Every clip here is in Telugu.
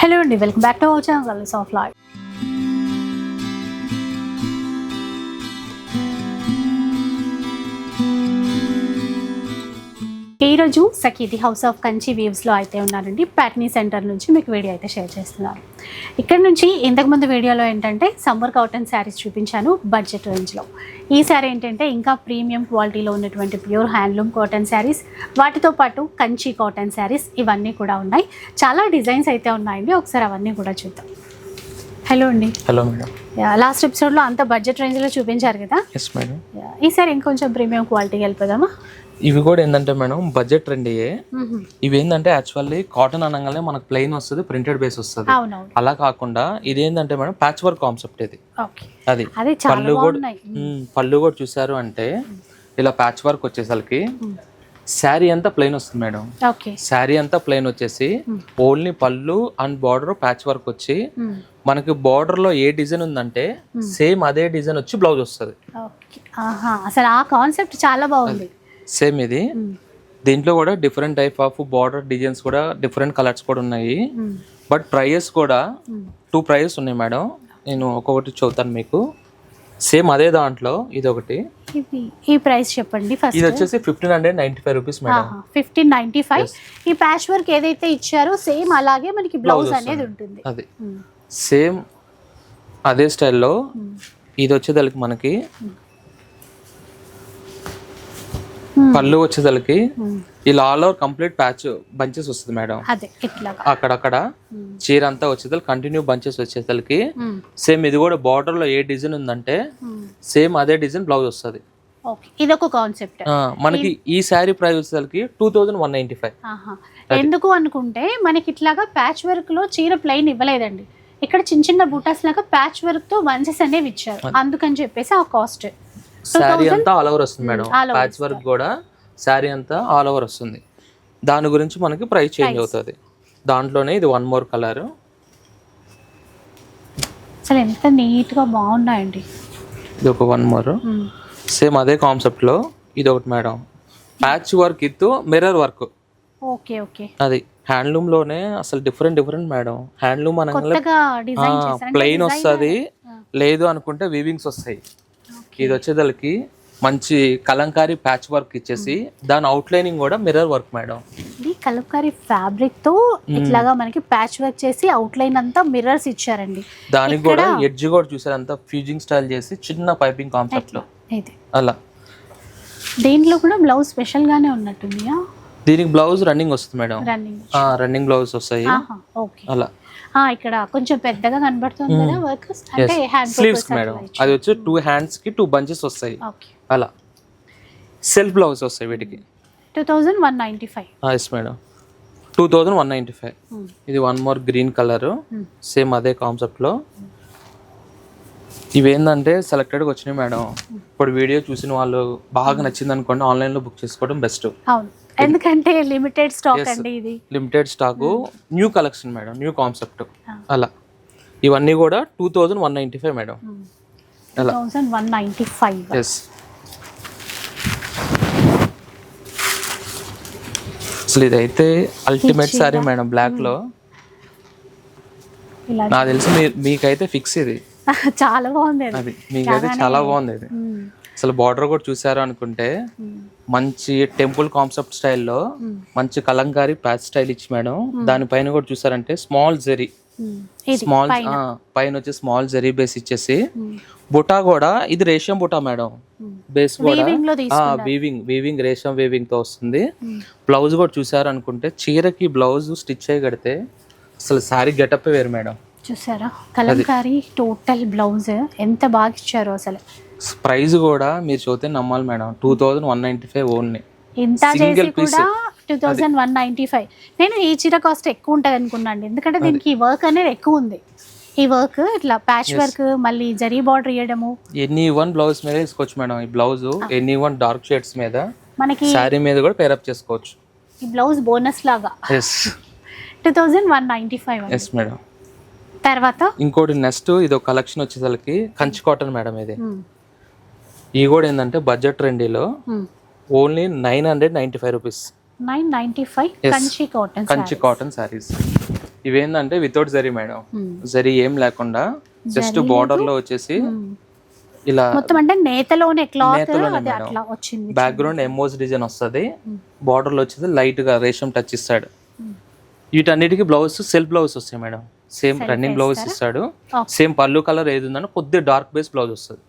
హలో అండి welcome back to our channel of life. ఈరోజు సఖీది హౌస్ ఆఫ్ కంచి వీవ్స్లో అయితే ఉన్నారండి. ప్యాట్నీ సెంటర్ నుంచి మీకు వీడియో అయితే షేర్ చేస్తున్నారు. ఇక్కడ నుంచి ఇంతకుముందు వీడియోలో ఏంటంటే సమ్మర్ కాటన్ శారీస్ చూపించాను బడ్జెట్ రేంజ్లో. ఈ శారీ ఏంటంటే ఇంకా ప్రీమియం క్వాలిటీలో ఉన్నటువంటి ప్యూర్ హ్యాండ్లూమ్ కాటన్ శారీస్ వాటితో పాటు కంచి కాటన్ శారీస్ ఇవన్నీ కూడా ఉన్నాయి. చాలా డిజైన్స్ అయితే ఉన్నాయండి. ఒకసారి అవన్నీ కూడా చూద్దాం. హలో అండి. Hello madam. లాస్ట్ ఎపిసోడ్లో అంత బడ్జెట్ రేంజ్లో చూపించారు కదా? Yes madam. Yeah, ఈసారి ఇంకొంచెం ప్రీమియం క్వాలిటీకి వెళ్ళిపోదామా? ఇవి కూడా ఏంటంటే మేడం బడ్జెట్ ట్రెండ్ అయ్యే ఇవి ఏంటంటే యాక్చువల్లీ కాటన్ అనగానే మనకు ప్లెయిన్ వస్తుంది ప్రింటెడ్ బేస్ వస్తుంది. అలా కాకుండా ఇది ఏంటంటే మేడం ప్యాచ్ వర్క్ కాన్సెప్ట్ ఇది అది పళ్ళు కూడా పళ్ళు కూడా చూసారు అంటే ఇలా ప్యాచ్ వర్క్ వచ్చేసరికి శారీ అంతా ప్లెయిన్ వస్తుంది మేడం. శారీ అంతా ప్లెయిన్ వచ్చేసి only pallu and border patch work వచ్చి మనకి బార్డర్లో ఏ డిజైన్ ఉందంటే సేమ్ అదే డిజైన్ వచ్చి బ్లౌజ్ వస్తుంది. అసలు ఆ కాన్సెప్ట్ చాలా బాగుంది. సేమ్ ఇది. దీంట్లో కూడా different type of border designs కూడా డిఫరెంట్ కలర్స్ కూడా ఉన్నాయి. బట్ ప్రైజెస్ కూడా టూ ప్రైజెస్ ఉన్నాయి మేడం నేను ఒక్కొక్కటి చూద్దాను మీకు. సేమ్ అదే దాంట్లో ఇది ఒకటి ఇది ఈ ప్రైస్ చెప్పండి ఇది ఫస్ట్ వచ్చేసి fifteen hundred ninety five rupees madam fifteen ninety five ఈ ప్యాచ్ వర్క్ ఏదైతే ఇచ్చారో సేమ్ అలాగే మనకి బ్లౌజ్ అనేది ఉంటుంది. అది. సేమ్ అదే స్టైల్లో ఇది వచ్చేదానికి మనకి పళ్ళు వచ్చేదానికి ఇలా all over complete patch bunches వస్తుంది మేడం. అక్కడక్కడ చీర అంతా వచ్చేసరికి కంటిన్యూ బంచెస్ వచ్చేసరికి సేమ్ ఇది కూడా బార్డర్లో ఏ డిజైన్ ఉందంటే సేమ్ అదే డిజైన్ బ్లౌజ్ వస్తుంది. ఓకే ఇదొక కాన్సెప్ట్ మనకి ఈ శారీ ప్రైస్ వచ్చేసరికి two thousand one ninety five. ఎందుకు అనుకుంటే మనకి ఇట్లాగా ప్యాచ్ వర్క్లో చీర ప్లెయిన్ ఇవ్వలేదండి. ఇక్కడ చిన్న చిన్న బూటాస్ లాగా ప్యాచ్ వర్క్తో బంచెస్ అనేవి ఇచ్చారు. అందుకని చెప్పేసి ఆ కాస్ట్ శారీ అంతా ఆల్ ఓవర్ వస్తుంది madam. all over patch work కూడా శారీ అంతా ఆల్ ఓవర్ వస్తుంది. దాని గురించి మనకి ప్రైస్ చేంజ్ అవుతుంది. దాంట్లోనే ఇది వన్ మోర్ కలర్ అసలు ఎంత నీట్గా బాగున్నాయండి. ఇది ఒక వన్ మోర్ సేమ్ అదే కాన్సెప్ట్లో ఇది ఒకటి madam. Patch work with mirror work okay okay. అది హ్యాండ్లూమ్లోనే అసలు డిఫరెంట్ డిఫరెంట్ మేడం. హ్యాండ్లూమ్ చేశారు. ప్లెయిన్ వస్తుంది. లేదు అనుకుంటే వీవింగ్స్ వస్తాయి. ఇది వచ్చేదానికి మంచి కలంకారీ ప్యాచ్ వర్క్ ఇచ్చేసి దాని అవుట్లైనింగ్ కూడా మిర్రర్ వర్క్ మేడం ఇది కలంకారీ ఫ్యాబ్రిక్తో ఇట్లాగా మనకి ప్యాచ్ వర్క్ చేసి అవుట్ లైన్ అంతా మిర్రర్స్ ఇచ్చారండి. దానికి కూడా ఎడ్జ్ కూడా చూసారు అంతా ఫ్యూజింగ్ స్టైల్ చేసి చిన్న పైపింగ్ కాన్సెప్ట్లో. అలా. దీంట్లో కూడా బ్లౌజ్ స్పెషల్ గానే ఉన్నట్టుందియా? దీనికి బ్లౌజ్ రన్నింగ్ వస్తుంది మేడం రన్నింగ్ బ్లౌజ్ వస్తాయి. అలా. ఇక్కడ కొంచెం పెద్దగా కనబడుతుంది కదా వర్క్. అంటే హ్యాండ్ స్లీవ్స్ మేడం. అది వచ్చి టూ హ్యాండ్స్కి టూ బంచెస్ వస్తాయి. అలా. సెల్ఫ్ బ్లౌజ్ వస్తాయి వీటికి. Two thousand one ninety five yes madam. Two thousand one ninety five ఇది one more green colour same అదే కాన్సెప్ట్లో. ఇవేంటంటే సెలెక్టెడ్గా వచ్చినాయి మేడం. ఇప్పుడు వీడియో చూసిన వాళ్ళు బాగా నచ్చింది అనుకోండి ఆన్లైన్లో బుక్ చేసుకోవడం బెస్ట్ అవును. ఎందుకంటే లిమిటెడ్ స్టాక్ అండి ఇది. Limited stock new collection madam new concept అలా. ఇవన్నీ కూడా two thousand one ninety five madam అలా. Thousand one ninety five yes అసలు ఇదైతే అల్టిమేట్ సారీ మేడం బ్లాక్లో. నాకు తెలిసి మీకైతే ఫిక్స్ ఇది. చాలా బాగుంది అది. అది. మీకైతే చాలా బాగుంది ఇది మ్మ్. అసలు బార్డర్ కూడా చూసారు అనుకుంటే మంచి టెంపుల్ కాన్సెప్ట్ స్టైల్లో మంచి కలంకారీ ప్యాచ్ స్టైల్ ఇచ్చి మేడం. దానిపైన కూడా చూసారంటే స్మాల్ జెరీ. స్మాల్ పైన? వచ్చి స్మాల్ జెరీ బేస్ ఇచ్చేసి బుటా కూడా ఇది రేషం బుటా మేడం. బేస్ కూడా. వీవింగ్ వీవింగ్ రేషం వీవింగ్తో వస్తుంది. బ్లౌజ్ కూడా చూసారు అనుకుంటే చీరకి బ్లౌజ్ స్టిచ్ చేయగడితే అసలు శారీ గెటప్ వేరు మేడం. చూసారా? కలంకారీ టోటల్ బ్లౌజ్ ఎంత బాగా ఇచ్చారో అసలు. ప్రైస్ కూడా మీరు చూస్తే నమ్మాలి madam. Two thousand one ninety five only. ఇంత చేసి కూడా two thousand one ninety five. నేను ఈ చీర కాస్ట్ ఎక్కువ ఉంటుంది అనుకున్నాను ఎందుకంటే దీనికి వర్క్ అనేది ఎక్కువ ఉంది. ఈ వర్క్ ఇట్లా ప్యాచ్ వర్క్ మళ్ళీ జరీ బార్డర్ ఇవ్వడము ఎనీ వన్ బ్లౌజ్ మీద తీసుకోవచ్చు మేడం. ఈ blouse any one dark shades మీద మనకి శారీ మీద కూడా పేరప్ చేసుకోవచ్చు. ఈ బ్లౌజ్ బోనస్ లాగా. Two thousand one ninety five yes madam తర్వాత? ఇంకోటి నెక్స్ట్ ఇది ఒక కలెక్షన్ వచ్చేసరికి కంచి కాటన్ మేడం ఇది. ఈ కూడా ఏంటంటే budget ట్రెండీలో only nine hundred ninety five rupees. Nine ninety five Kanchi cotton Kanchi cotton sarees ఇవేంటంటే వితౌట్ జరీ మేడం. జరీ ఏం లేకుండా జస్ట్ బార్డర్లో వచ్చేసి ఇలా మొత్తం అంటే నేతలోనే క్లాత్ అది. అట్లా వచ్చింది. బ్యాక్గ్రౌండ్ ఎమోజ్ డిజైన్ వస్తుంది. బార్డర్లో వచ్చేసి లైట్గా రేషం టచ్ ఇస్తాడు. వీటన్నిటికి బ్లౌజ్ సెల్ఫ్ బ్లౌజ్ వస్తాయి మేడం. సేమ్ రన్నింగ్ బ్లౌజ్ ఇస్తాడు. సేమ్ పళ్ళు కలర్ ఏది ఉందంటే కొద్దిగా డార్క్ బేస్ బ్లౌజ్ వస్తుంది.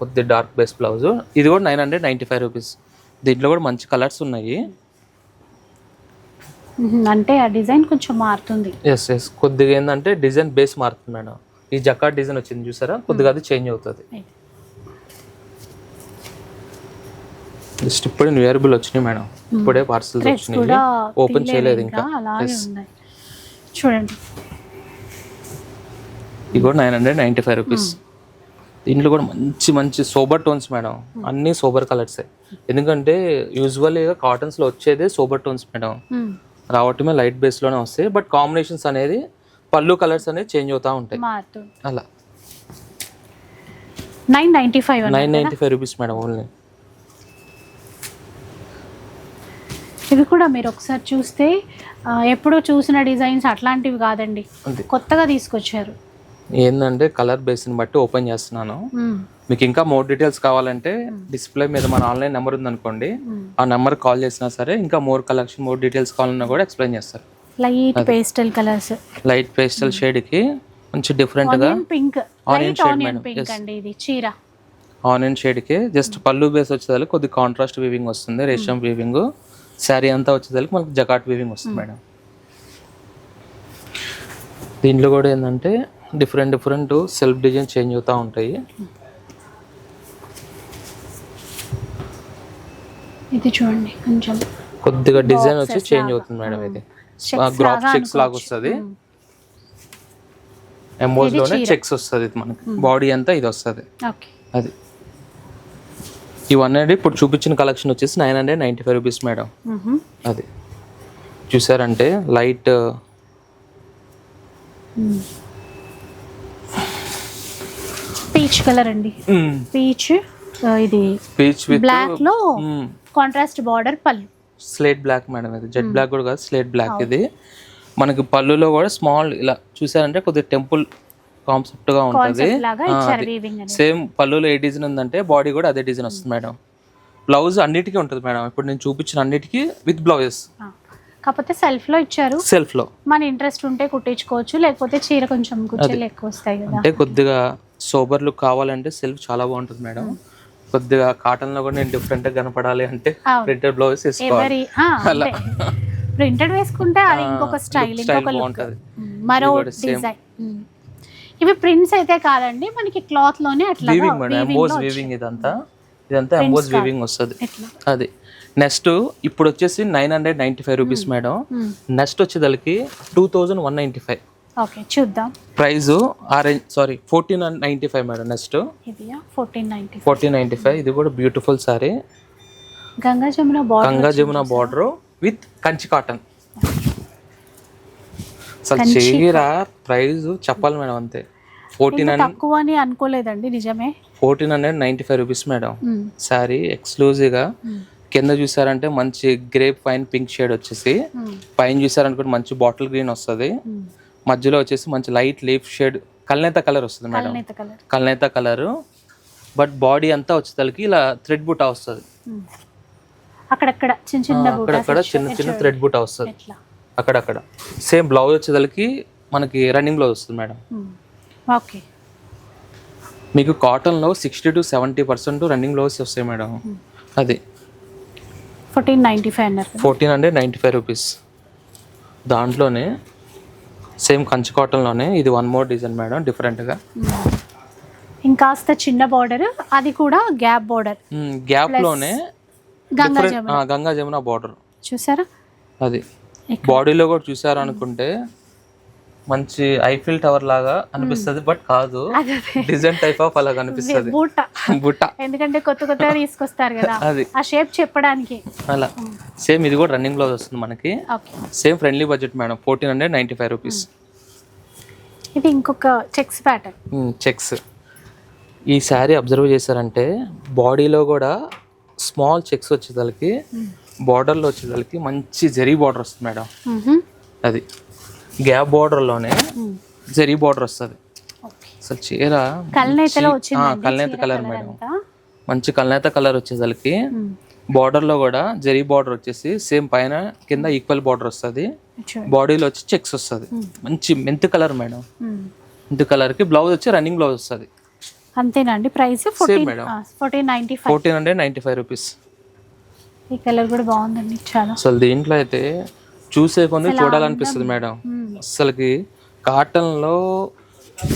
కొద్దిగా డార్క్ బేస్ బ్లౌజ్ ఇది కూడా nine hundred ninety five rupees దీంట్లో కూడా మంచి కలర్స్ ఉన్నాయి. ఉహుం, అంటే ఆ డిజైన్ కొంచెం మారుతుంది. ఎస్ ఎస్ కొద్దిగా ఏంటంటే డిజైన్ బేస్ మారుతుంది మేడం. ఈ జకాట్ డిజైన్ వచ్చింది చూసారా? కొద్దిగా అది చేంజ్ అవుతుంది. జస్ట్ ఇప్పుడే న్యూ ఇయర్ బిల్ వచ్చినాయి మేడం. ఇప్పుడే పార్సల్స్ థ్రెడ్స్ వచ్చినాయి. ఓపెన్ చేయలేదు ఇంకా. చూడండి. ఇది కూడా nine hundred ninety five rupees దీంట్లో కూడా మంచి మంచి సోబర్ టోన్స్ మేడం అన్ని సోబర్ కలర్సే ఎందుకంటే యూజువల్గా కాటన్స్లో వచ్చేదే సోబర్ టోన్స్ మేడం రావటమే లైట్ బేస్లోనే వస్తాయి. బట్ కాంబినేషన్స్ అనేది పళ్ళు కలర్స్ అనేది చేంజ్ అవుతూ ఉంటాయి. అలా. Nine ninety five nine ninety five rupees madam only ఇవి కూడా మీరు ఒకసారి చూస్తే ఎప్పుడో చూసిన డిజైన్స్ అట్లాంటివి కాదండి. కొత్తగా తీసుకొచ్చారు. ఏంటంటే కలర్ బేస్ని బట్టి ఓపెన్ చేస్తున్నాను. మీకు ఇంకా మోర్ డీటెయిల్స్ కావాలంటే డిస్ప్లే మీద మన ఆన్లైన్ నెంబర్ ఉందనుకోండి ఆ నెంబర్ కాల్ చేసినా సరే ఇంకా మోర్ కలెక్షన్ మోర్ డీటెయిల్స్ కావాలన్నా కూడా ఎక్స్ప్లెయిన్ చేస్తారు. Light pastel colours light pastel షేడ్కి మంచి డిఫరెంట్గా onion pink Onion light shade onion pink yes. అండి ఇది చీర. ఆనియన్ షేడ్కి జస్ట్ పళ్ళు బేస్ వచ్చేదానికి కొద్ది కాంట్రాస్ట్ వీవింగ్ వస్తుంది రేషం వీవింగ్ శారీ అంతా వచ్చేదానికి మనకి జకాట్ వీవింగ్ వస్తుంది మేడం. దీంట్లో కూడా ఏంటంటే different different self design change అవుతూ ఉంటాయి. ఇది చూడండి కొంచెం కొద్దిగా డిజైన్ వచ్చి చేంజ్. అవుతుంది మేడం ఇది. గ్రాఫ్ లాగా చెక్స్ లాగా. వస్తుంది. ఎంబోజ్ ఇది లోనే. చెక్స్ వస్తుంది ఇది మనకి బాడీ అంతా ఇది వస్తుంది. అది. ఇవన్నీ ఇప్పుడు చూపించిన కలెక్షన్ వచ్చేసి nine hundred ninety five rupees madam. అది. చూసారంటే లైట్. పీచ్ కలర్ అండి. పీచ్ ఇది పీచ్ విత్ బ్లాక్లో కాంట్రాస్ట్ బార్డర్ పళ్ళు. స్లేట్ బ్లాక్ మేడం ఇది. జెడ్ బ్లాక్ కూడా కాదు స్లేట్ బ్లాక్ ఇది. మనకి పళ్ళులో కూడా స్మాల్ ఇలా చూసారంటే కొద్దిగా టెంపుల్ కాన్సెప్ట్గా ఉంటుంది సేమ్ పళ్ళులో ఏ డిజైన్ ఉందంటే బాడీ కూడా అదే డిజైన్ వస్తుంది మేడం. బ్లౌజ్ అన్నిటికీ ఉంటుంది మేడం. ఇప్పుడు నేను చూపించిన అన్నిటికీ విత్ బ్లౌజెస్. కాకపోతే సెల్ఫ్లో ఇచ్చారు. సెల్ఫ్లో. మన ఇంట్రెస్ట్ ఉంటే కుట్టించుకోవచ్చు లేకపోతే చీర కొంచెం ఎక్కువ వస్తాయి కదా. అంటే కొద్దిగా సోబర్ లుక్ కావాలంటే సెల్ఫ్ చాలా బాగుంటుంది మేడం. కొద్దిగా కాటన్లో కూడా నేను డిఫరెంట్గా కనపడాలి అంటే. ప్రింటెడ్ బ్లౌజ్ వేసుకోవాలి. ఎవరి ప్రింటెడ్ వేసుకుంటే అది ఇంకొక స్టైల్ ఇంకొక లుక్ బాగుంటది. మరో. డిజైన్ ఇవి ప్రింట్స్ అయితే కాదండి మనకి క్లాత్లోనే అట్లా వీవింగ్ మేడం ఎంబోజ్ వీవింగ్ ఇదంతా. ఇదంతా ఎంబోజ్ వీవింగ్ వస్తుంది. అది. నెక్స్ట్ ఇప్పుడు వచ్చేసి nine hundred ninety five rupees madam next వచ్చేదానికి two thousand one ninety five okay చూద్దాం. Price orange sari fourteen ninety five madam next fourteen ninety fourteen ninety five ఇది కూడా beautiful sari Ganga Jamuna border Ganga Jamuna border with Kanchi cotton అసలు చీర ప్రైస్ చెప్పాలి మేడం అంతే. ఫోర్టీన్ హండ్రెడ్ తక్కువ అని అనుకోలేదండి నిజమే. Fourteen hundred ninety five rupees madam. Sari ఎక్స్క్లూజివ్గా. కింద చూసారంటే మంచి గ్రేప్ పైన పింక్ షేడ్ వచ్చేసి. పైన చూసారనుకుంటే మంచి బాటిల్ గ్రీన్ వస్తుంది. మధ్యలో వచ్చేసి మంచి లైట్ లీఫ్ షేడ్ కల్నేత కలర్ వస్తుంది మేడం. కల్నేత కలర్. బట్ బాడీ అంతా వచ్చేసరికి ఇలా థ్రెడ్ బుట్ట వస్తుంది. అక్కడక్కడ చిన్న చిన్న అక్కడక్కడ చిన్న చిన్న థ్రెడ్ బుట్ట వస్తుంది. అక్కడక్కడ. సేమ్ బ్లౌజ్ వచ్చేసరికి మనకి రన్నింగ్ బ్లౌజ్ వస్తుంది మేడం. ఓకే. మీకు కాటన్లో sixty to seventy percent running blouse వస్తాయి మేడం. అది. ఫోర్టీన్ నైన్టీ ఫైవ్ అన్నారు. Fourteen hundred ninety five rupees దాంట్లోనే సేమ్ కంచి కాటన్లోనే ఇది వన్ మోర్ డిజైన్ మేడం డిఫరెంట్గా ఇంకాస్త చిన్న బార్డర్ అది కూడా గ్యాప్ బార్డర్ గ్యాప్లోనే గంగా జమున. గంగా జమున బార్డర్ చూసారా? అది. బాడీలో కూడా చూసారు అనుకుంటే మంచి ఐఫిల్ టవర్ లాగా అనిపిస్తుంది బట్ కాదు. డిజైన్ టైప్ ఆఫ్ అలా కనిపిస్తుంది బూట. బుట్ట ఎందుకంటే కొత్త కొత్తగా తీసుకొస్తారు కదా. అది. ఆ షేప్ చెప్పడానికి. అలా. సేమ్ ఇది కూడా రన్నింగ్ బ్లౌజ్ వస్తుంది మనకి. Same friendly budget madam fourteen hundred ninety five rupees ఇది ఇంకొక చెక్స్ ప్యాటర్న్ చెక్స్ ఈ శారీ అబ్జర్వ్ చేశారంటే బాడీలో కూడా స్మాల్ చెక్స్ వచ్చేదానికి బార్డర్లో వచ్చేదానికి మంచి జరీ బార్డర్ వస్తుంది మేడం. అది. గ్యాప్ బార్డర్లోనే జరీ బార్డర్ వస్తుంది. అసలు చీర కల్నేత కలర్ మేడం. మంచి కల్నేత కలర్ వచ్చేసరికి బార్డర్లో కూడా జరీ బార్డర్ వచ్చేసి సేమ్ పైన కింద ఈక్వల్ బార్డర్ వస్తుంది. బాడీలో వచ్చి చెక్స్ వస్తుంది. మంచి మెంత్ కలర్ మేడం. మెంత్ కలర్కి బ్లౌజ్ వచ్చి రన్నింగ్ బ్లౌజ్ వస్తుంది. అంతేనండి price fourteen fourteen hundred ninety five rupees ఈ కలర్ కూడా బాగుందండి చాలా. అసలు దీంట్లో అయితే చూసే కొంది చూడాలనిపిస్తుంది మేడం. అసలుకి కాటన్లో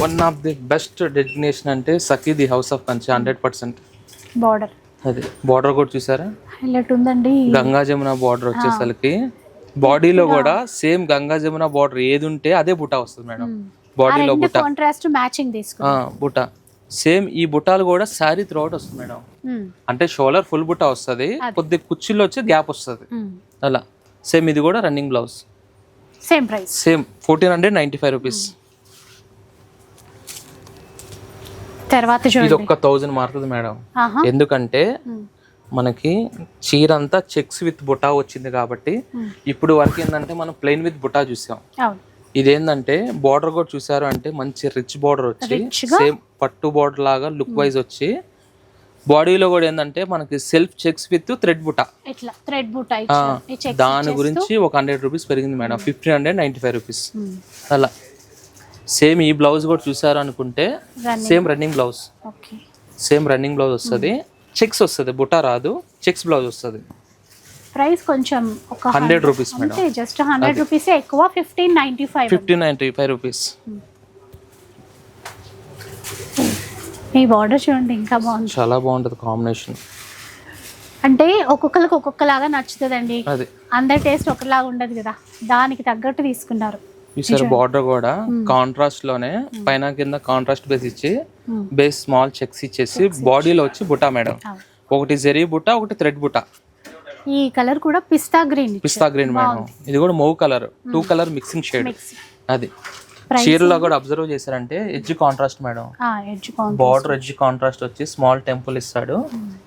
one of the best destination అంటే Sakhi the house of Kanchi hundred percent border అది. బార్డర్ కూడా చూసారా? హైలైట్ ఉందండి. గంగా జమున బార్డర్ వచ్చేసరికి. బాడీలో కూడా సేమ్ గంగా జమున బార్డర్ ఏది ఉంటే అదే బుటా వస్తుంది మేడం. బాడీలో బుటా. కాంట్రాస్ట్ మ్యాచింగ్ తీసుకున్నాం. బుటా. సేమ్ ఈ బుటాలు కూడా శారీ త్రోట్ వస్తుంది మేడం. అంటే షోల్డర్ ఫుల్ బుటా వస్తుంది. కొద్ది కుర్చీలో వచ్చి గ్యాప్ వస్తుంది. అలా. సేమ్ ఇది కూడా running blouse. Same price same fourteen hundred ninety five rupees. తర్వాత ఇది ఒక్క థౌజండ్ మారుతుంది మేడం. ఎందుకంటే మనకి చీర అంతా చెక్స్ విత్ బుటా వచ్చింది కాబట్టి ఇప్పుడు వరకు ఏంటంటే మనం ప్లెయిన్ విత్ బుటా చూసాం. ఇదేంటంటే బార్డర్ కూడా చూసారు అంటే మంచి రిచ్ బార్డర్ వచ్చి? సేమ్ పట్టు బార్డర్ లాగా లుక్ వైజ్ వచ్చి. బాడీలో కూడా ఏంటంటే మనకి self checks with thread buta thread butta check దాని గురించి ఒక హండ్రెడ్ రూపీస్ పెరిగింది madam. Fifteen hundred ninety five rupees అలా. సేమ్ ఈ బ్లౌజ్ కూడా చూసారు అనుకుంటే. Same running blouse same running blouse వస్తుంది. చెక్స్ వస్తుంది. బుటా రాదు. చెక్స్ బ్లౌజ్ వస్తుంది. ప్రైస్ కొంచెం ఒక హండ్రెడ్ రూపీస్ అంతే జస్ట్ హండ్రెడ్ రూపీస్ ఎక్కువ fifteen ninety five fifteen ninety five rupees. ఈ బార్డర్ చూడండి ఇంకా బాగుంది. చాలా బాగుంటుంది కాంబినేషన్. అంటే ఒక్కొక్కరికి ఒక్కొక్కలాగా నచ్చుతుందండి. అది. అందరి టేస్ట్ ఒకలాగా ఉండదు కదా. దానికి తగ్గట్టు తీసుకున్నారు. చూసారు బార్డర్ కూడా కాంట్రాస్ట్లోనే పైన కింద కాంట్రాస్ట్ బేస్ ఇచ్చి బేస్ స్మాల్ చెక్స్ ఇచ్చేసి బాడీలో వచ్చి బుటా మేడం. ఒకటి జెరీ బుటా ఒకటి థ్రెడ్ బుటా ఈ కలర్ కూడా pista green pista green madam. ఇది కూడా mauve colour. Two colour mixing shade. అది. చీరలో కూడా అబ్జర్వ్ చేశారంటే edge contrast madam. Border edge contrast వచ్చి స్మాల్ టెంపుల్ ఇస్తాడు.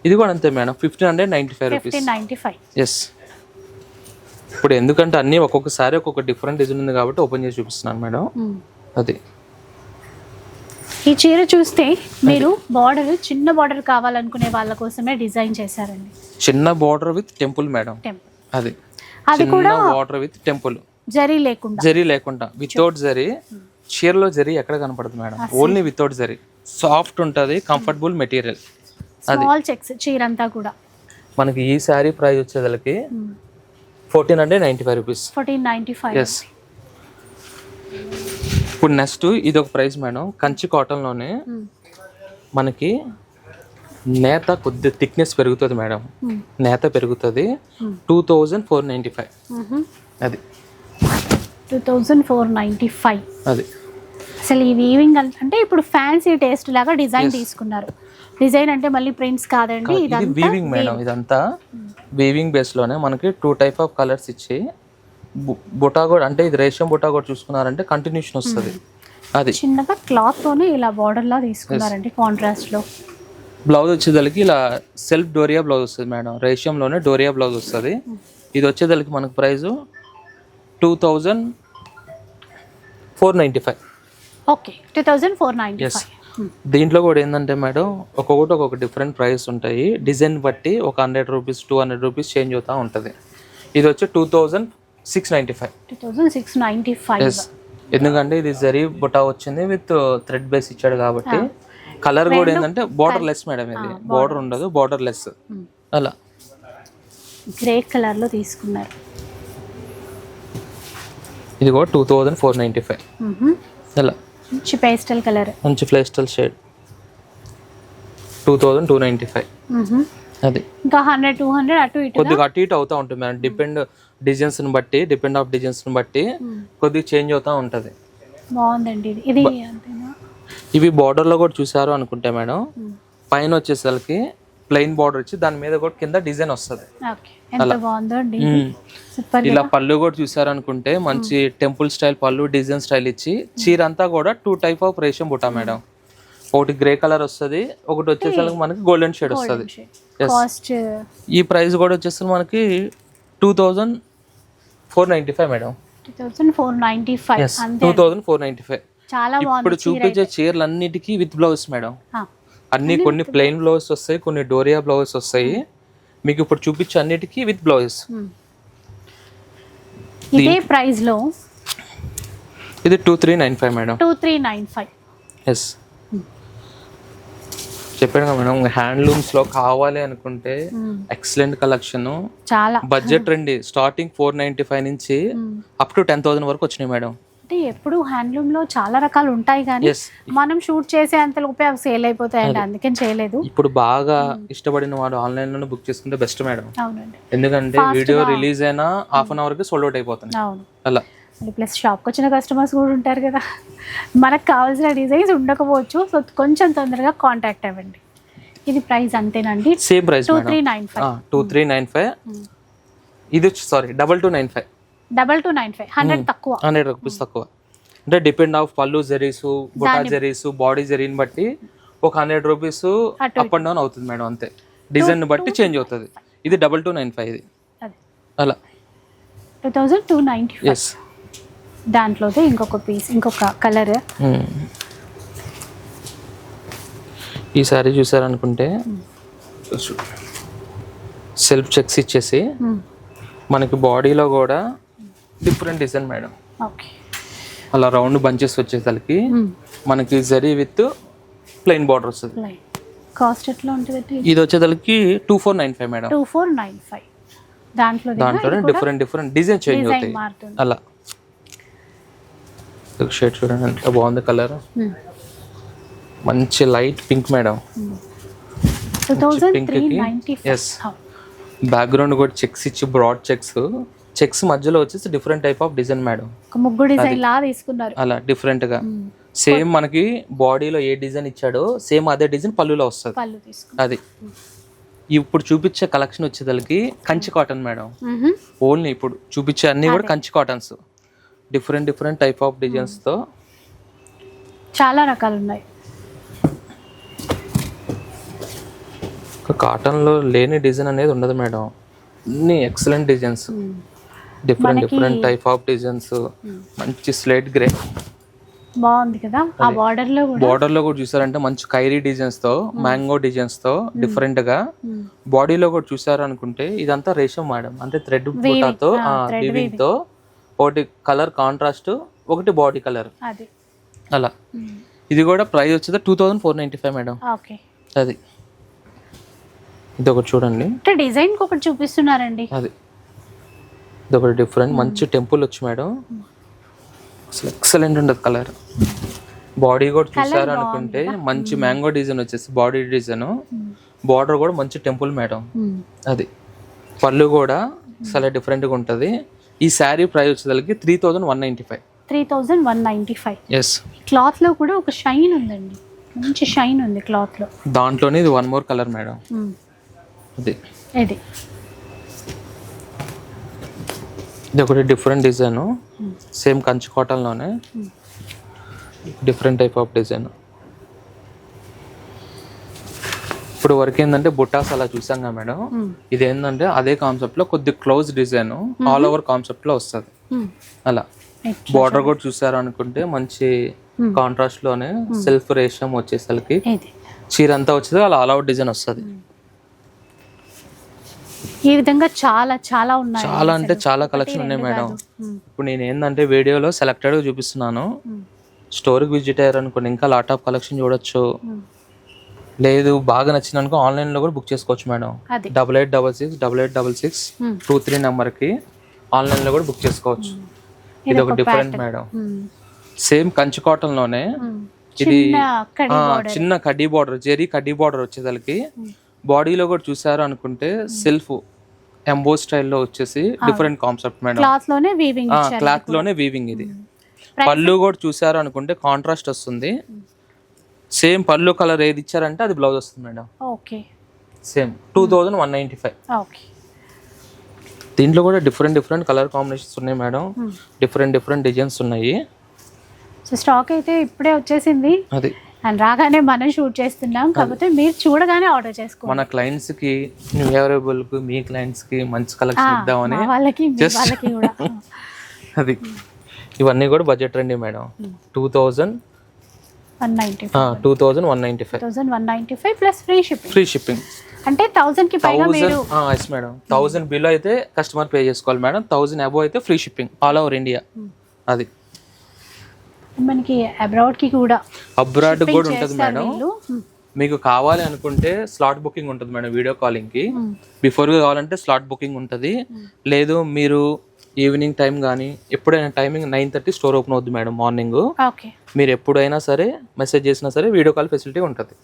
ఇది కూడా అంతే madam. Fifteen hundred ninety five rupees yes ఇప్పుడు ఎందుకంటే అన్ని ఒక్కొక్కసారి ఒక్కొక్క డిఫరెంట్ డిజైన్ ఉంది కాబట్టి ఓపెన్ చేసి చూపిస్తున్నాను మేడం. అది. ఈ చీర చూస్తే మీరు బార్డర్ చిన్న బార్డర్ కావాలనుకునే వాళ్ళ కోసమే డిజైన్ చేశారండి. చిన్న బార్డర్ విత్ టెంపుల్ మేడం. అది. అది చిన్న బార్డర్ విత్ టెంపుల్. జరీ లేకుండా. జరీ లేకుండా. వితౌట్ జరీ. చీరలో జరీ ఎక్కడ కనపడదు madam. Only without zari. Soft ఉంటుంది కంఫర్టబుల్ మెటీరియల్ స్మాల్ చెక్స్ చీర అంతా కూడా. మనకి ఈ శారీ ప్రైస్ వచ్చేదానికి fourteen hundred ninety five rupees. Fourteen ninety five yes ఇప్పుడు నెక్స్ట్ ఇది ఒక ప్రైస్ మేడం కంచి కాటన్లోనే మనకి నేత కొద్ది థిక్నెస్ పెరుగుతుంది మేడం నేత పెరుగుతుంది. Two thousand four ninety five అది. Two thousand four ninety five అది. అసలు ఈ వీవింగ్ అంటే ఇప్పుడు ఫ్యాన్సీ టేస్ట్ లాగా డిజైన్ తీసుకున్నారు. డిజైన్ అంటే మళ్ళీ ప్రింట్స్ కాదండి ఇది ఇదంతా వీవింగ్ మేడం ఇదంతా వీవింగ్ బేస్లోనే మనకి టూ టైప్ ఆఫ్ కలర్స్ ఇచ్చి బుటా కూడా అంటే ఇది రేషం బుటా కూడా చూసుకున్నారంటే కంటిన్యూషన్ వస్తుంది. అది. చిన్నగా క్లాత్ తోనే ఇలా బార్డర్ లా తీసుకున్నారండి కాంట్రాస్ట్లో. బ్లౌజ్ వచ్చేదానికి ఇలా సెల్ఫ్ డోరియా బ్లౌజ్ వస్తుంది మేడం రేషియంలోనే డోరియా బ్లౌజ్ వస్తుంది. ఇది వచ్చేదానికి మనకు price two thousand four ninety five okay two thousand four ninety yes దీంట్లో కూడా ఏంటంటే మేడం ఒక్కొక్కటి ఒక్కొక్క డిఫరెంట్ ప్రైస్ ఉంటాయి. డిజైన్ బట్టి ఒక hundred rupees two hundred rupees change అవుతూ ఉంటుంది. ఇది వచ్చి two thousand six ninety five two thousand six ninety five ఎందుకంటే ఇది జరీ బుటా వచ్చింది విత్ థ్రెడ్ బేస్ ఇచ్చాడు కాబట్టి కలర్ కూడా ఏంటంటే బార్డర్ లెస్ మేడం ఇది. బార్డర్ ఉండదు బార్డర్ లెస్ అలా. గ్రే కలర్లో తీసుకున్నారు. ఇది కూడా two thousand four ninety five. అలా. మంచి పేస్టల్ కలర్ మంచి pastel shade two thousand two ninety five అది. ఇంకా హండ్రెడ్ టూ హండ్రెడ్ అటు ఇటు కొద్దిగా అటు ఇటు అవుతూ ఉంటుంది మేడం డిపెండ్ డిజైన్స్ని బట్టి డిపెండ్ ఆఫ్ డిజైన్స్ని బట్టి కొద్దిగా చేంజ్ అవుతూ ఉంటుంది. బాగుందండి ఇది. ఇవి బార్డర్లో కూడా చూసారు అనుకుంటే మేడం పైన వచ్చేసరికి ప్లెయిన్ బార్డర్ వచ్చి దాని మీద కూడా కింద డిజైన్ వస్తుంది. సూపర్ ఇలా పళ్ళు కూడా చూసారు అనుకుంటే మంచి temple style pallu design style ఇచ్చి చీర అంతా కూడా two type of రేషం Butta madam. ఒకటి గ్రే కలర్ వస్తుంది ఒకటి వచ్చేసరికి మనకి గోల్డెన్ షేడ్ వస్తుంది. ఈ ప్రైస్ కూడా వచ్చేసరికి మనకి two thousand four ninety five madam. Two thousand four ninety five two thousand four ninety five. చాలా ఇప్పుడు చూపించే చీరలు అన్నిటికీ విత్ బ్లౌజ్ మేడం. అన్ని కొన్ని ప్లెయిన్ బ్లౌజ్ వస్తాయి కొన్ని డోరియా బ్లౌజ్ వస్తాయి. మీకు ఇప్పుడు చూపించే అన్నిటికీ విత్ బ్లౌజ్ ఉమ్. ఇదే ప్రైస్లో ఇది two three nine five madam. Two three nine five yes చెప్పాను కదా మేడం హ్యాండ్లూమ్స్లో కావాలి అనుకుంటే ఎక్సలెంట్ కలెక్షన్. చాలా. బడ్జెట్ రండి. స్టార్టింగ్ ఫోర్ నైన్టీ ఫైవ్ నుంచి అప్ టు టెన్ థౌసండ్ వరకు వచ్చినాయి మేడం. అంటే ఎప్పుడు హ్యాండ్లూమ్లో చాలా రకాలు ఉంటాయి కానీ మనం షూట్ చేసే అంతలోపే అవి సేల్ అయిపోతాయండి. అందుకని చేయలేదు. ఇప్పుడు బాగా ఇష్టపడిన వాడు ఆన్లైన్లోనే బుక్ చేసుకుంటే బెస్ట్ మేడం. ఎందుకంటే వీడియో రిలీజ్ అయినా హాఫ్ అన్ అవర్కి సోల్డ్ అవుట్ అయిపోతుంది అవును. అలా. ప్లస్ షాప్కి వచ్చిన కస్టమర్స్ కూడా ఉంటారు కదా. మనకు కావాల్సిన డిజైన్స్ ఉండకపోవచ్చు. సో కొంచెం తొందరగా కాంటాక్ట్ అవ్వండి. ఇది ప్రైస్ అంతేనండి? Same price two three nine five two three nine five ఇది sorry double two nine five double two nine five hundred తక్కువ. హండ్రెడ్ రూపీస్ తక్కువ. అంటే depend of pallu zaris buta zaris body జరీని బట్టి ఒక hundred rupees up and down అవుతుంది మేడం అంతే. డిజైన్ బట్టి చేంజ్ అవుతుంది. ఇది డబల్ టూ నైన్ ఫైవ్ ఇది. అలా. Two thousand two five yes దాంట్లోదే ఇంకొక పీస్ ఇంకొక కలర్ ఈ సారీ చూసారనుకుంటే సెల్ఫ్ చెక్స్ ఇచ్చేసి మనకి బాడీలో కూడా డిఫరెంట్ డిజైన్ మేడం ఓకే అలా రౌండ్ బంచెస్ వచ్చేసరికి మనకి జరీ విత్ ప్లెయిన్ బార్డర్ వస్తుంది. కాస్ట్ ఎట్లా ఉంటుంది ఇది వచ్చేసరికి two four nine five madam two four nine five దాంట్లో దాంట్లోనే డిఫరెంట్ డిఫరెంట్ డిజైన్ చేంజ్ అవుతాయి. అలా. షేడ్ చూడండి. ఎంత బాగుంది కలర్. మంచి light pink madam. Two thousand pink three కి, నైంటీ yes. బ్యాక్గ్రౌండ్ కూడా చెక్స్ ఇచ్చి బ్రాడ్ చెక్స్ చెక్స్ మధ్యలో వచ్చేసి different type of design madam. ముగ్గు డిజైన్ లా తీసుకున్నారు. అలా డిఫరెంట్గా. సేమ్ మనకి బాడీలో ఏ డిజైన్ ఇచ్చాడో సేమ్ అదే డిజైన్ పళ్ళులో వస్తుంది. అది. ఇప్పుడు చూపించే కలెక్షన్ వచ్చేసరికి కంచి కాటన్ మేడం. ఓన్లీ ఇప్పుడు చూపించే అన్ని కూడా Kanchi cottons different different type of డిజైన్స్తో చాలా రకాలు ఉన్నాయి. కాటన్లో లేని డిజైన్ అనేది ఉండదు మేడం. అన్ని excellent designs different different type of designs మంచి స్లేట్ గ్రే బాగుంది కదా? ఆ బార్డర్లో కూడా? బార్డర్లో కూడా చూసారంటే మంచి ఖైరీ డిజైన్స్తో మ్యాంగో డిజైన్స్తో డిఫరెంట్గా. బాడీలో కూడా చూసారు అనుకుంటే ఇదంతా రేషం మేడం. అంటే థ్రెడ్ బూటాతో వీవింగ్తో ఒకటి కలర్ కాంట్రాస్ట్ ఒకటి బాడీ కలర్. అది. అలా. ఇది కూడా ప్రైస్ వచ్చేది two thousand four ninety five madam. Okay. అది. ఇది ఒకటి చూడండి. అంటే డిజైన్ ఒకటి చూపిస్తున్నారండి. అది. ఇది ఒకటి డిఫరెంట్ మంచి టెంపుల్ వచ్చి మేడం. అసలు ఎక్సలెంట్ ఉండదు కలర్. బాడీ కూడా చూసారు అనుకుంటే మంచి మ్యాంగో డిజైన్ వచ్చేసి బాడీ డిజైన్. బార్డర్ కూడా మంచి టెంపుల్ మేడం. అది. పళ్ళు కూడా చాలా డిఫరెంట్గా ఉంటుంది. ఈ శారీ ప్రైస్ వచ్చేసరికి three thousand one ninety five. Three thousand one ninety five. Yes క్లాత్లో కూడా ఒక షైన్ ఉందండి. మంచి షైన్ ఉంది క్లాత్లో. దాంట్లోనే ఇది వన్ మోర్ కలర్ మేడం. అది. ఇది. ఇది ఒకటి different design. Same Kanchi కాటన్లోనే. Different type of design. ఇప్పుడు వరకు ఏంటంటే బుట్టాస్ అలా చూసాం కదా మేడం. ఇది ఏంటంటే అదే కాన్సెప్ట్లో కొద్ది క్లోజ్ డిజైన్ ఆల్ ఓవర్ కాన్సెప్ట్లో వస్తుంది. అలా. బార్డర్ కూడా చూసారు అనుకుంటే మంచి కాంట్రాస్ట్లోనే సెల్ఫ్ రేషం వచ్చేసరికి చీర అంతా వచ్చేది అలా ఆల్ అవుట్ డిజైన్ వస్తుంది. ఈ విధంగా చాలా చాలా ఉన్నాయి చాలా అంటే చాలా కలెక్షన్ ఉన్నాయి మేడం. ఇప్పుడు నేను ఏంటంటే వీడియోలో సెలెక్టెడ్ చూపిస్తున్నాను. స్టోర్కి విజిట్ అయ్యారు అనుకోండి ఇంకా లాట్ ఆఫ్ కలెక్షన్ చూడొచ్చు. లేదు బాగా నచ్చింది అనుకో ఆన్లైన్లో కూడా బుక్ చేసుకోవచ్చు madam. Double eight double six double eight double six. Two three నెంబర్కి ఆన్లైన్లో కూడా బుక్ చేసుకోవచ్చు. ఇది ఒక డిఫరెంట్ మేడం. సేమ్ కంచి కాటన్లోనే. ఇది చిన్న కడ్డీ బార్డర్. జెరీ కడ్డీ బార్డర్ వచ్చేసరికి బాడీలో కూడా చూసారు అనుకుంటే సెల్ఫ్ ఎంబో స్టైల్లో వచ్చేసి డిఫరెంట్ కాన్సెప్ట్ మేడం. క్లాత్లోనే వీవింగ్ క్లాత్లోనే వీవింగ్ ఇది. పళ్ళు కూడా చూసారు అనుకుంటే కాంట్రాస్ట్ వస్తుంది. సేమ్ పళ్ళు కలర్ ఏది ఇచ్చారంటే అది బ్లౌజ్ వస్తుంది madam. Okay. Same two thousand one ninety five. Okay. దీంట్లో కూడా డిఫరెంట్ డిఫరెంట్ కలర్ కాంబినేషన్స్ ఉన్నాయి మేడం. డిఫరెంట్ డిఫరెంట్ డిజైన్స్ ఉన్నాయి. సో స్టాక్ అయితే ఇప్పుడే వచ్చేసింది. అది. అండ్ రాగానే మనం షూట్ చేస్తున్నాం. కాకపోతే మీరు చూడగానే ఆర్డర్ చేసుకోండి. మన క్లయింట్స్కి న్యూ అవైలబుల్కి మీ క్లయింట్స్కి మంచి కలెక్షన్ ఇద్దామని వాళ్ళకి వాళ్ళకి కూడా. అది. ఇవన్నీ కూడా బడ్జెట్ రండి madam. Two thousand one ninety two thousand one ninety five. Thousand one five plus free shipping. Free shipping. అంటే థౌసండ్కి పైన మీరు ఎస్ మేడం థౌజండ్ బిలో అయితే కస్టమర్ పే చేసుకోవాలి మేడం థౌజండ్ అబోవ్ అయితే free shipping all over India. అది. మనకి అబ్రాడ్కి కూడా అబ్రాడ్ కూడా ఉంటుంది మేడం. Hmm. మీకు కావాలి అనుకుంటే స్లాట్ బుకింగ్ ఉంటుంది మేడం వీడియో కాలింగ్కి Hmm. బిఫోర్ కావాలంటే స్లాట్ బుకింగ్ ఉంటుంది. లేదు మీరు ఈవినింగ్ టైం కానీ ఎప్పుడైనా timing nine thirty store open అవుద్ది మేడం మార్నింగ్. ఓకే. మీరు ఎప్పుడైనా సరే మెసేజ్ చేసినా సరే వీడియో కాల్ ఫెసిలిటీ ఉంటుంది.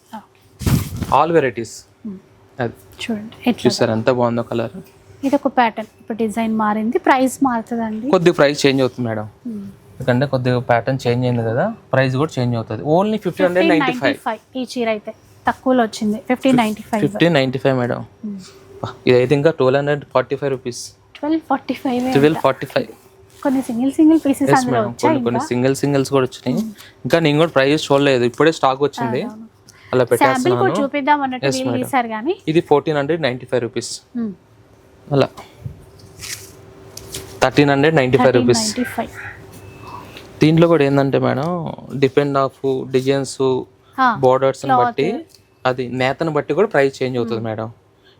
ఆల్ వెరైటీస్ అది. చూడండి చూసారు ఎంత బాగుందో కలర్ ఇది ఒక ప్యాటర్న్ ఇప్పుడు డిజైన్ మారింది ప్రైస్ మారుతుందండి. కొద్దిగా ప్రైస్ చేంజ్ అవుతుంది మేడం. ఎందుకంటే కొద్దిగా ప్యాటర్న్ చేంజ్ అయింది కదా ప్రైస్ కూడా చేంజ్ అవుతుంది. Only fifteen hundred ninety five ఈ చీర అయితే తక్కువలో వచ్చింది fifteen ninety five fifteen ninety five madam ఇదైతే ఇంకా twelve hundred forty five rupees twelve forty five twelve forty five కొన్ని సింగిల్ సింగిల్ పీసెస్ అందులో వచ్చాయి కొన్ని సింగిల్ సింగిల్స్ కూడా వచ్చినాయి. ఇంకా నేను కూడా ప్రైస్ చూడలేదు. ఇప్పుడే స్టాక్ వచ్చింది. అలా పెట్టేస్తున్నాను. చూపిద్దాం అన్నట్టు కానీ. ఇది fourteen hundred ninety five rupees Hmm. అలా. Thirteen hundred ninety five rupees ninety దీంట్లో కూడా ఏంటంటే madam depend of designs borders బట్టి అది నేతను బట్టి కూడా ప్రైస్ చేంజ్ అవుతుంది మేడం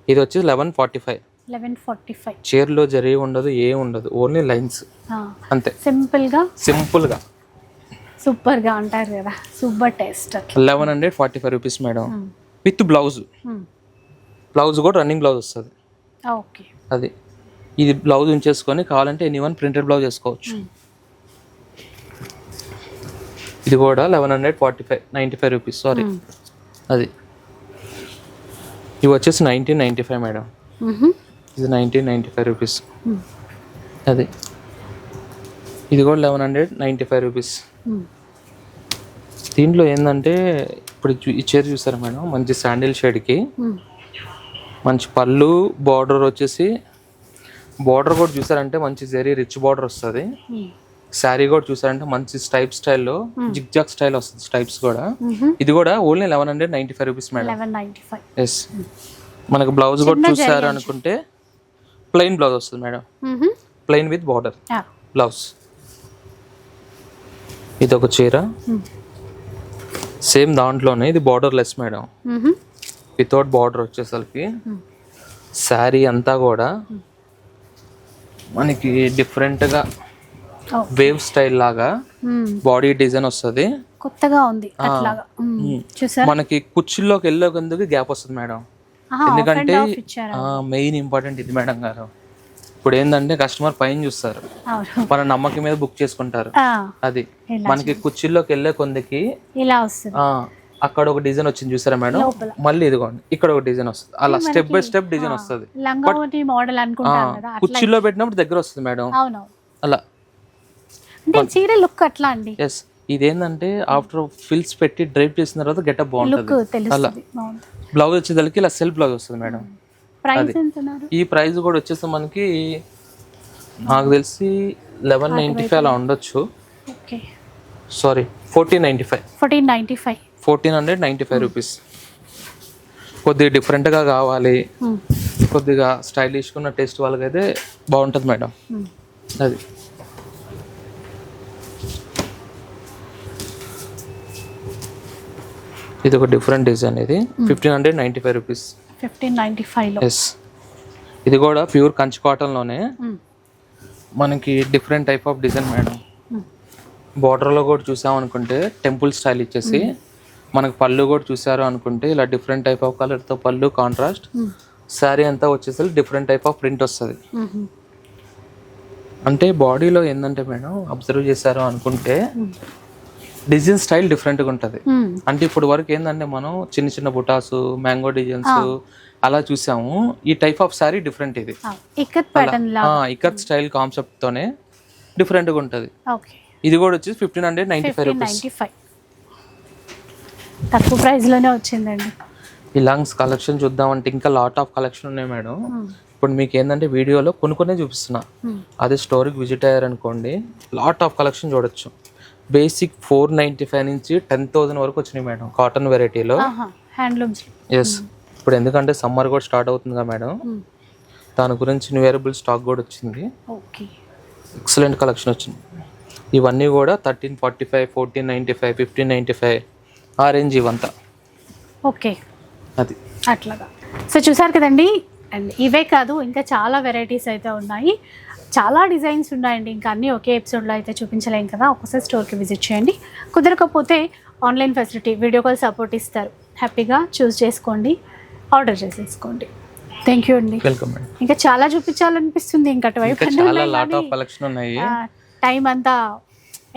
ఇది వచ్చి eleven forty five eleven forty five చీరలో జరిగి ఉండదు ఏం ఉండదు ఓన్లీ లైన్స్. అంతే. సింపుల్గా సింపుల్గా సూపర్గా అంటారు కదా super taste eleven hundred forty five rupees madam with blouse. Blouse కూడా రన్నింగ్ బ్లౌజ్ వస్తుంది. ఓకే. అది. ఇది బ్లౌజ్ ఉంచేసుకొని కావాలంటే ఎనీ వన్ ప్రింటెడ్ బ్లౌజ్ వేసుకోవచ్చు. ఇది కూడా eleven hundred forty five ninety five rupees sorry అది. ఇవి వచ్చేసి నైన్టీన్ నైంటీ ఫైవ్ మేడం ఇది నైన్టీన్ నైంటీ ఫైవ్ రూపీస్ అది. ఇది కూడా eleven hundred ninety five rupees దీంట్లో ఏంటంటే ఇప్పుడు ఈ చీర చూసారా మేడం? మంచి శాండిల్ షేడ్కి మంచి పళ్ళు బార్డర్ వచ్చేసి బార్డర్ కూడా చూసారంటే మంచి జరీ రిచ్ బార్డర్ వస్తుంది. శారీ కూడా చూసారంటే మంచి స్టైప్ స్టైల్లో జిగ్ జాగ్ స్టైల్ వస్తుంది స్టైప్స్ కూడా. ఇది కూడా only eleven hundred ninety five rupees madam yes మనకు బ్లౌజ్ కూడా చూసారు అనుకుంటే ప్లెయిన్ బ్లౌజ్ వస్తుంది madam. Plain with border blouse ఇది ఒక చీర. సేమ్ దాంట్లోనే ఇది border less madam without border వచ్చేసరికి శారీ అంతా కూడా మనకి డిఫరెంట్గా వేవ్ స్టైల్ లాగా బాడీ డిజైన్ వస్తుంది. కొత్తగా ఉంది మనకి కుర్చీల్లోకి వెళ్ళే గ్యాప్ వస్తుంది మేడం. ఎందుకంటే మెయిన్ ఇంపార్టెంట్ ఇది మేడం గారు. ఇప్పుడు ఏంటంటే కస్టమర్ పైన చూస్తారు. మన నమ్మకం మీద బుక్ చేసుకుంటారు. అది. మనకి కుర్చీల్లోకి వెళ్ళే కొందికి ఇలా వస్తుంది. ఆ, అక్కడ ఒక డిజైన్ వచ్చింది చూసారా మేడం. మళ్ళీ ఇదిగోండి ఇక్కడ ఒక డిజైన్ వస్తుంది. అలా స్టెప్ బై స్టెప్ డిజైన్ వస్తుంది. కుర్చీలో పెట్టినప్పుడు దగ్గర వస్తుంది మేడం. అలా. చీర లుక్ అట్లా అండి. ఎస్ ఇదేంటంటే ఆఫ్టర్ ఫిల్స్ పెట్టి డ్రైప్ చేసిన తర్వాత గెటప్ బాగుంటుంది. బాగుంది. బ్లౌజ్ వచ్చేసరికి ఇలా సెల్ఫ్ బ్లౌజ్ వస్తుంది మేడం. ఉన్నారు ఈ ప్రైస్ కూడా వచ్చేసి మనకి నాకు తెలిసి లెవెన్ నైంటీ ఫైవ్ అలా ఉండొచ్చు. Sorry fourteen ninety five fourteen ninety five. Fourteen hundred ninety five rupees కొద్దిగా డిఫరెంట్గా కావాలి. కొద్దిగా స్టైలిష్గా ఉన్న టేస్ట్ వాళ్ళకైతే బాగుంటుంది మేడం. అది. ఇది ఒక డిఫరెంట్ డిజైన్ ఇది. Fifteen hundred ninety five rupees. Fifteen ninety ఫైవ్లో ఎస్ ఇది కూడా ప్యూర్ కంచి కాటన్లోనే మనకి different type of design madam. బార్డర్లో కూడా చూసాం అనుకుంటే టెంపుల్ స్టైల్ ఇచ్చేసి మనకు పళ్ళు కూడా చూసారు అనుకుంటే ఇలా డిఫరెంట్ టైప్ ఆఫ్ కలర్తో పళ్ళు కాంట్రాస్ట్ శారీ అంతా వచ్చేసరికి డిఫరెంట్ టైప్ ఆఫ్ ప్రింట్ వస్తుంది. అంటే బాడీలో ఏంటంటే మేడం అబ్జర్వ్ చేశారు అనుకుంటే డిజైన్ స్టైల్ డిఫరెంట్గా ఉంటుంది. అంటే ఇప్పుడు వరకు ఏంటంటే మనం చిన్న చిన్న బుటాసు మ్యాంగో డిజైన్స్ అలా చూసాము. ఈ టైప్ ఆఫ్ శారీ డిఫరెంట్ ఇది. ఇకత్ స్టైల్ కాన్సెప్ట్ తోనే డిఫరెంట్గా ఉంటుంది. ఇది కూడా వచ్చి fifteen hundred ninety five rupees. తక్కువ ప్రైస్లోనే వచ్చిందండి. ఈ లాంగ్స్ కలెక్షన్ చూద్దామంటే ఇంకా లాట్ ఆఫ్ కలెక్షన్ ఉన్నాయి మేడం. ఇప్పుడు మీకు ఏంటంటే వీడియోలో కొన్ని చూపిస్తున్నా. అదే స్టోర్కి విజిట్ అయ్యారనుకోండి లాట్ ఆఫ్ కలెక్షన్ చూడొచ్చు. బేసిక్ ఫోర్ నైంటీ ఫైవ్ నుంచి టెన్ థౌసండ్ వరకు వచ్చినాయి మేడం కాటన్ వెరైటీలో. హ్యాండ్లూమ్స్. ఎస్ ఇప్పుడు ఎందుకంటే సమ్మర్ కూడా స్టార్ట్ అవుతుంది కదా మేడం దాని గురించి న్యూ వేరబుల్ స్టాక్ కూడా వచ్చింది. ఓకే. ఎక్సలెంట్ కలెక్షన్ వచ్చింది. ఇవన్నీ కూడా thirteen forty five fourteen ninety five fifteen ninety five ఆ రేంజ్ ఇవంతా. ఓకే. అది. అట్లాగా. సో చూసారు కదండి అండ్ ఇవే కాదు ఇంకా చాలా వెరైటీస్ అయితే ఉన్నాయి. చాలా డిజైన్స్ ఉన్నాయండి. ఇంకా అన్నీ ఒకే ఎపిసోడ్లో అయితే చూపించలేం కదా. ఒకసారి స్టోర్కి విజిట్ చేయండి. కుదరకపోతే online facility video call support ఇస్తారు. హ్యాపీగా చూస్ చేసుకోండి. ఆర్డర్ చేసేసుకోండి. థ్యాంక్ యూ అండి. వెల్కమ్ ఇంకా చాలా చూపించాలనిపిస్తుంది. ఇంకా అటువైపు టైం అంతా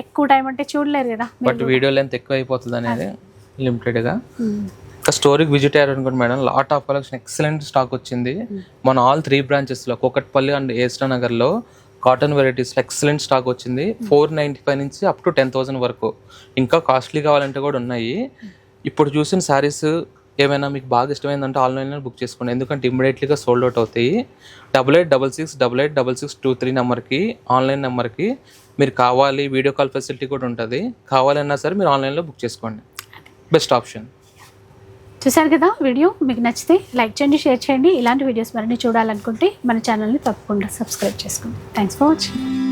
ఎక్కువ టైం అంటే చూడలేరు కదా. బట్ వీడియో లెంత్ ఎక్కువ అయిపోతుంది అనేది లిమిటెడ్గా. ఇంకా స్టోరీకి విజిట్ అయ్యారు అనుకోండి madam lot of collection excellent stock వచ్చింది. మన ఆల్ త్రీ బ్రాంచెస్లో కోకట్పల్లి అండ్ ఏస్టా నగర్లో కాటన్ వెరైటీస్లో ఎక్సలెంట్ స్టాక్ వచ్చింది. ఫోర్ నైంటీ ఫైవ్ నుంచి అప్ టు టెన్ థౌసండ్ వరకు. ఇంకా కాస్ట్లీ కావాలంటే కూడా ఉన్నాయి. ఇప్పుడు చూసిన శారీస్ ఏమైనా మీకు బాగా ఇష్టమైందంటే ఆన్లైన్లో బుక్ చేసుకోండి. ఎందుకంటే ఇమ్మీడియట్లీగా సోల్డ్ అవుట్ అవుతాయి. Double eight double six double eight double six two three నెంబర్కి ఆన్లైన్ నెంబర్కి మీరు కావాలి వీడియో కాల్ ఫెసిలిటీ కూడా ఉంటుంది. కావాలన్నా సరే మీరు ఆన్లైన్లో బుక్ చేసుకోండి. బెస్ట్ ఆప్షన్ చూసారు కదా వీడియో? మీకు నచ్చితే లైక్ చేయండి షేర్ చేయండి. ఇలాంటి వీడియోస్ మరిన్ని చూడాలనుకుంటే మన ఛానల్ని తప్పకుండా సబ్స్క్రైబ్ చేసుకోండి. Thanks for watching